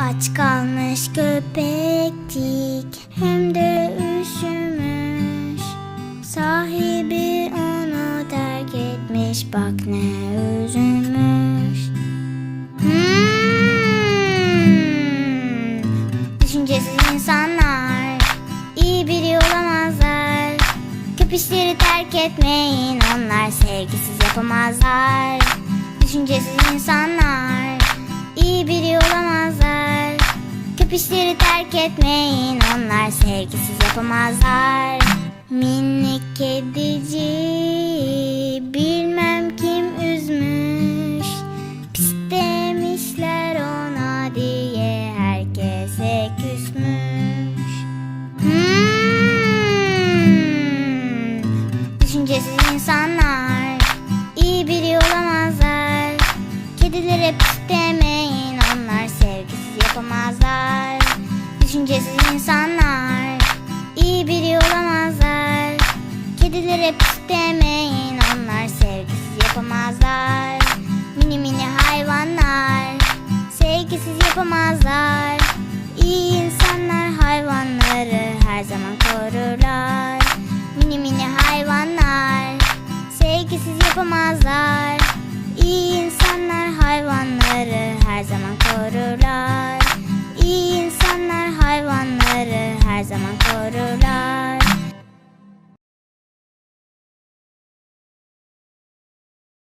Aç kalmış köpektik hem de üşümüş. Sahibi onu terk etmiş bak ne üzülmüş. Hmm, Düşüncesiz insanlar iyi biri olamazlar. Köpüşleri terk etmeyin onlar sevgisiz yapamazlar. Düşüncesiz insanlar Köpüşleri terk etmeyin onlar sevgisiz yapamazlar. Minik kedici bilmem kim üzmüş. Pis demişler ona diye herkese küsmüş. Hmm, Düşüncesiz insanlar iyi biri olamazlar Düşüncesiz insanlar. İyi biri olamazlar. Kedilere pis demeyin onlar sevgisiz yapamazlar. Mini mini hayvanlar sevgisiz yapamazlar. İyi insanlar hayvanları her zaman korurlar. Mini mini hayvanlar sevgisiz yapamazlar Corona